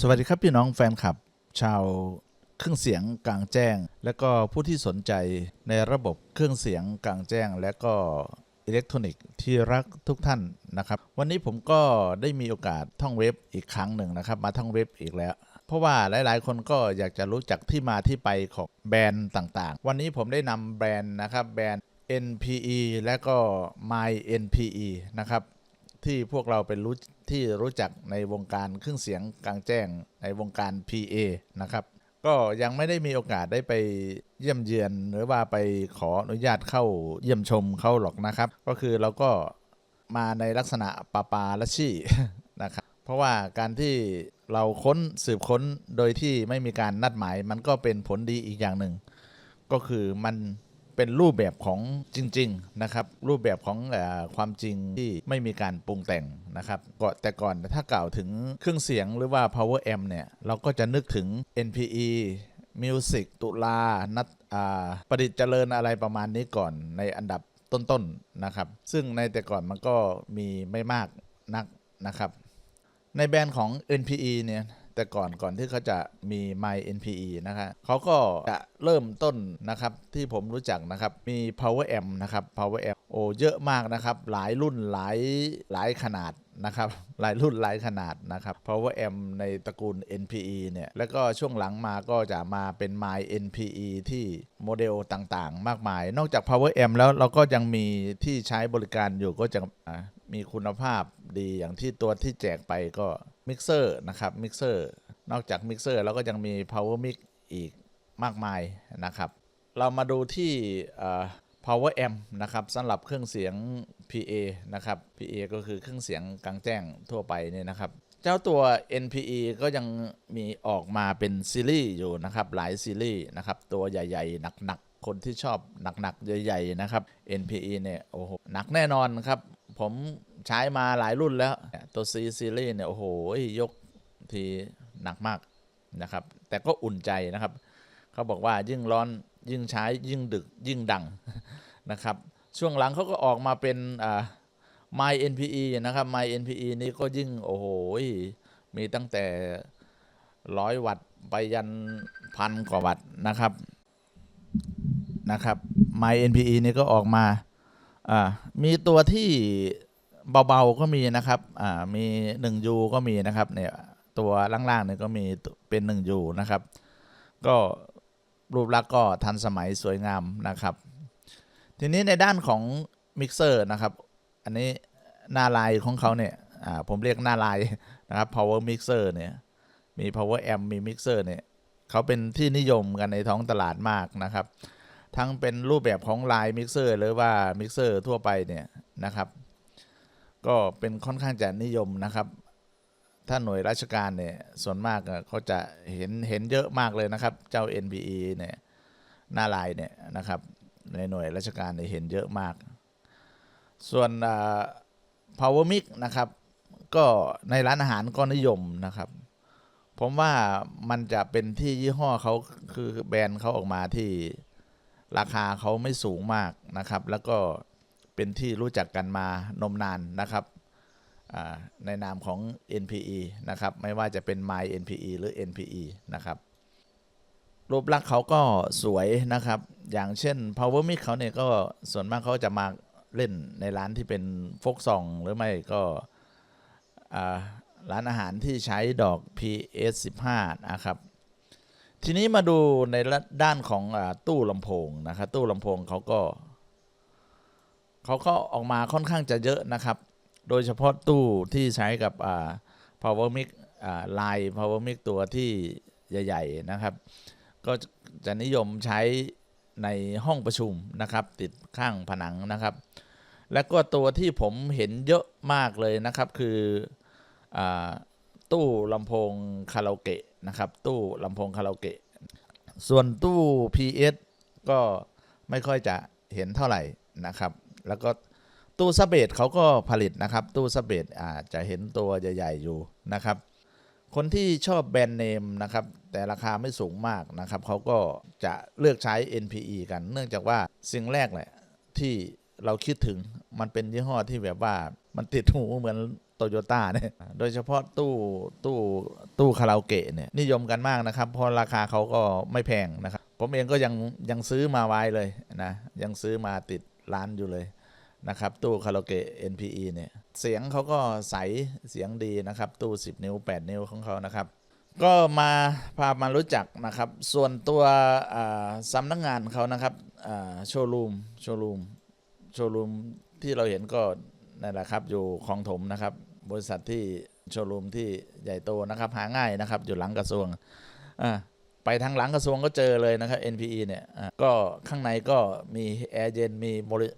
สวัสดีครับพี่น้องแฟนคลับ ชาวเครื่องเสียงกลางแจ้ง และก็ผู้ที่สนใจในระบบเครื่องเสียงกลางแจ้ง และก็อิเล็กทรอนิกส์ที่รักทุกท่านนะครับ วันนี้ผมก็ได้มีโอกาสท่องเว็บอีกครั้งหนึ่งนะครับ มาท่องเว็บอีกแล้ว เพราะว่าหลายๆ คนก็อยากจะรู้จักที่มาที่ไปของแบรนด์ต่างๆ วันนี้ผมได้นำแบรนด์นะครับแบรนด์ NPE และก็ My NPE นะครับที่พวกเราเป็นรู้ ที่รู้จักในวงการเครื่องเสียงกลางแจ้งในวงการ PA นะครับ ก็ยังไม่ได้มีโอกาสได้ไปเยี่ยมเยือนหรือว่าไปขออนุญาตเข้าเยี่ยมชมเขาหรอกนะครับ ก็คือเราก็มาในลักษณะปาปาละชี่นะครับ เพราะว่าการที่เราค้นสืบค้นโดยที่ไม่มีการนัดหมาย มันก็เป็นผลดีอีกอย่างหนึ่ง ก็คือมัน เป็นรูปแบบของจริงๆนะครับรูปแบบของอความจริงที่ไม่มีการปรุงแต่งนะครับก็แต่ก่อนถ้ากล่าวถึงเครื่องเสียงหรือว่า power amp เนี่ยเราก็จะนึกถึง NPE Music ตุลานัดประดิษฐ์เจริญอะไรประมาณนี้ก่อนในอันดับต้นๆนะครับ ซึ่งในแต่ก่อนมันก็มีไม่มากนักนะครับ ในแบรนด์ของ NPE เนี่ย แต่ก่อนก่อนที่เขาจะมี My NPE นะครับเขาก็จะเริ่มต้นนะครับที่ผมรู้จักนะครับมี Power Amp นะครับ Power Amp โอ้เยอะมากนะครับ หลายรุ่นหลายหลายขนาดนะครับหลายรุ่นหลายขนาดนะครับ Power Amp ในตระกูล NPE เนี่ยแล้วก็ช่วงหลังมาก็จะมาเป็น My NPE ที่โมเดลต่างๆ มากมาย นอกจาก Power Amp แล้วเราก็ยังมีที่ใช้บริการอยู่ก็จะมีคุณภาพดีอย่างที่ตัวที่แจกไปก็ มิกเซอร์นะครับมิกเซอร์นอกจากมิกเซอร์เราก็ยังมี Power Mix อีกมากมายนะครับ เรามาดูที่เอ่อ Power Amp นะครับสำหรับเครื่องเสียง PA นะครับ PA ก็คือเครื่องเสียงกลางแจ้งทั่วไปเนี่ยนะครับ เจ้าตัว NPE ก็ยังมีออกมาเป็นซีรีส์อยู่นะครับ หลายซีรีส์นะครับ ตัวใหญ่ ๆ หนัก ๆ คนที่ชอบหนัก ๆ ใหญ่ ๆ นะครับ NPE เนี่ยโอ้โหหนักแน่นอนครับ ผม ใช้มาหลายรุ่นแล้ว ตัว C ซีรีส์เนี่ย โอ้โห ยกทีหนักมากนะครับ แต่ก็อุ่นใจนะครับ เขาบอกว่ายิ่งร้อนยิ่งใช้ยิ่งดึกยิ่งดังนะครับ ช่วงหลังเขาก็ออกมาเป็นอ่า My NPE นะครับ My NPE นี่ก็ยิ่งโอ้โห มีตั้งแต่ร้อยวัตต์ไปยันพันกว่าวัตต์นะครับนะครับ My NPE นี่ก็ออกมา อ่า มีตัวที่ เบาๆก็มีนะครับอ่ามี 1U ก็มีนะครับเนี่ยตัวล่างๆเนี่ยก็มีเป็น 1U นะครับ ก็รูปลักษณ์ก็ทันสมัยสวยงามนะครับ ทีนี้ในด้านของมิกเซอร์นะครับ อันนี้หน้าลายของเขาเนี่ยอ่าผมเรียกหน้าลายนะครับ power mixer เนี่ย มี power amp มี mixer เนี่ยเขาเป็นที่นิยมกันในท้องตลาดมากนะครับ ทั้งเป็นรูปแบบของลาย mixer หรือว่า mixer ทั่วไปเนี่ยนะครับ ก็เป็นค่อนข้างจะนิยมนะครับ ถ้าหน่วยราชการเนี่ยส่วนมากเขาจะเห็นเห็นเยอะมากเลยนะครับ เจ้า NPE เนี่ยหน้าลายเนี่ยนะครับในหน่วยราชการเนี่ยเห็นเยอะมาก ส่วน power mix นะครับ ก็ในร้านอาหารก็นิยมนะครับ ผมว่ามันจะเป็นที่ยี่ห้อเขาคือแบรนด์เขาออกมาที่ราคาเขาไม่สูงมากนะครับ แล้วก็ เป็นที่รู้จักกันมานมนานนะครับในนามของ NPE นะครับ ไม่ว่าจะเป็น My NPE หรือ NPE นะครับ รูปลักษณ์เขาก็สวยนะครับ อย่างเช่น power mix เขาเนี่ยก็ส่วนมากเขาจะมาเล่นในร้านที่เป็นฟกซอง หรือไม่ก็ร้านอาหารที่ใช้ดอก PS15 นะครับ ทีนี้มาดูในด้านของอตู้ลำโพงนะครับ ตู้ลำโพงเขาก็ เขาก็ออกมาค่อนข้างจะเยอะนะครับ โดยเฉพาะตู้ที่ใช้กับ power mic อ่า line power mic ตัวที่ใหญ่ ๆ นะครับ ก็จะนิยมใช้ในห้องประชุมนะครับ ติดข้างผนังนะครับ แล้วก็ตัวที่ผมเห็นเยอะมากเลยนะครับคืออตู้ลำโพงคาราโอเกะนะครับ ตู้ลำโพงคาราโอเกะ ส่วนตู้ PS ก็ไม่ค่อยจะเห็นเท่าไหร่นะครับ แล้วก็ตู้ซับเบสเขาก็ผลิตนะครับ ตู้ซับเบสอาจจะเห็นตัวใหญ่ๆอยู่นะครับ คนที่ชอบแบรนด์เนมนะครับ แต่ราคาไม่สูงมากนะครับ เขาก็จะเลือกใช้ NPE กัน เนื่องจากว่าสิ่งแรกแหละที่เราคิดถึงมันเป็นยี่ห้อที่แบบว่ามันติดหูเหมือนโตโยต้าเนี่ย โดยเฉพาะตู้ตู้ตู้คาราโอเกะเนี่ยนิยมกันมากนะครับ เพราะราคาเขาก็ไม่แพงนะครับ ผมเองก็ยังยังซื้อมาไว้เลยนะ ยังซื้อมาติดร้านอยู่เลย นะครับ ตู้คาราโอเกะ NPE เนี่ยเสียงเขาก็ใสเสียงดีนะครับ ตู้ 10 นิ้ว 8 นิ้วของเขานะครับ ก็มาพามารู้จักนะครับ ส่วนตัวสำนักงงานเขานะครับโชว์รูมโชว์รูมโชว์รูมที่เราเห็นก็นั่นแหละครับ อยู่คลองถมนะครับ บริษัทที่โชว์รูมที่ใหญ่โตนะครับ หาง่ายนะครับ อยู่หลังกระทรวงอ่า ไปทางหลังกระทรวงก็เจอเลยนะครับ NPE เนี่ยอ่าก็ข้างในก็มีแอร์เย็นมี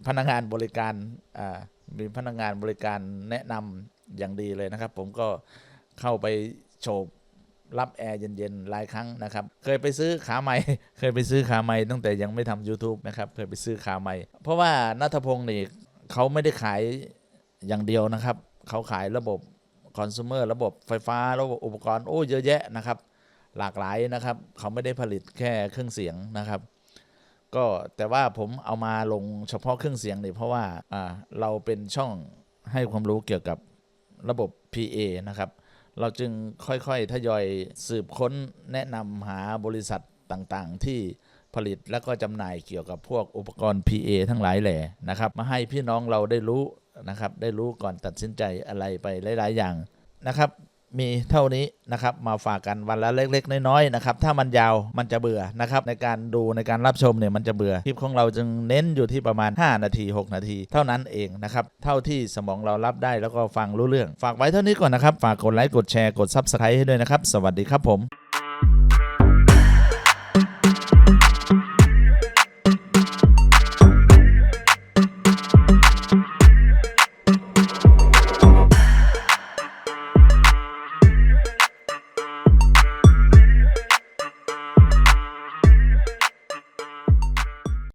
พนักงานบริการอ่ามีพนักงานบริการแนะนำอย่างดีเลยนะครับ ผมก็เข้าไปโฉบรับแอร์เย็นๆหลายครั้งนะครับ เคยไปซื้อขาใหม่ เคยไปซื้อขาใหม่ตั้งแต่ยังไม่ทำ YouTube นะครับ เคยไปซื้อขาใหม่ เพราะว่านัทพงศ์นี่เขาไม่ได้ขายอย่างเดียวนะครับ เขาขายระบบคอน sumer ระบบไฟฟ้าระบบอุปกรณ์โอ้เยอะแยะนะครับ หลากหลายนะครับ เขาไม่ได้ผลิตแค่เครื่องเสียงนะครับ ก็แต่ว่าผมเอามาลงเฉพาะเครื่องเสียงนี่เพราะว่าอ่าเราเป็นช่องให้ความรู้เกี่ยวกับระบบ PA นะครับ เราจึงค่อยๆ ทยอยสืบค้นแนะนำหาบริษัทต่างๆ ที่ผลิตและก็จำหน่ายเกี่ยวกับพวกอุปกรณ์ PA ทั้งหลายแหล่นะครับ มาให้พี่น้องเราได้รู้นะครับ ได้รู้ก่อนตัดสินใจอะไรไปหลาย ๆ อย่างนะครับ มีเท่านี้นะครับมาฝากกันวันละเล็ก ๆ น้อยๆนะครับถ้ามันยาวมันจะเบื่อนะครับในการดูในการรับชมเนี่ยมันจะเบื่อคลิปของเราจึงเน้นอยู่ที่ประมาณ 5 นาที 6 นาที เท่านั้นเองนะครับเท่าที่สมองเรารับได้แล้วก็ฟังรู้เรื่อง ฝากไว้เท่านี้ก่อนนะครับ ฝากกดไลค์กดแชร์กด Subscribe ให้ด้วยนะครับ สวัสดีครับผม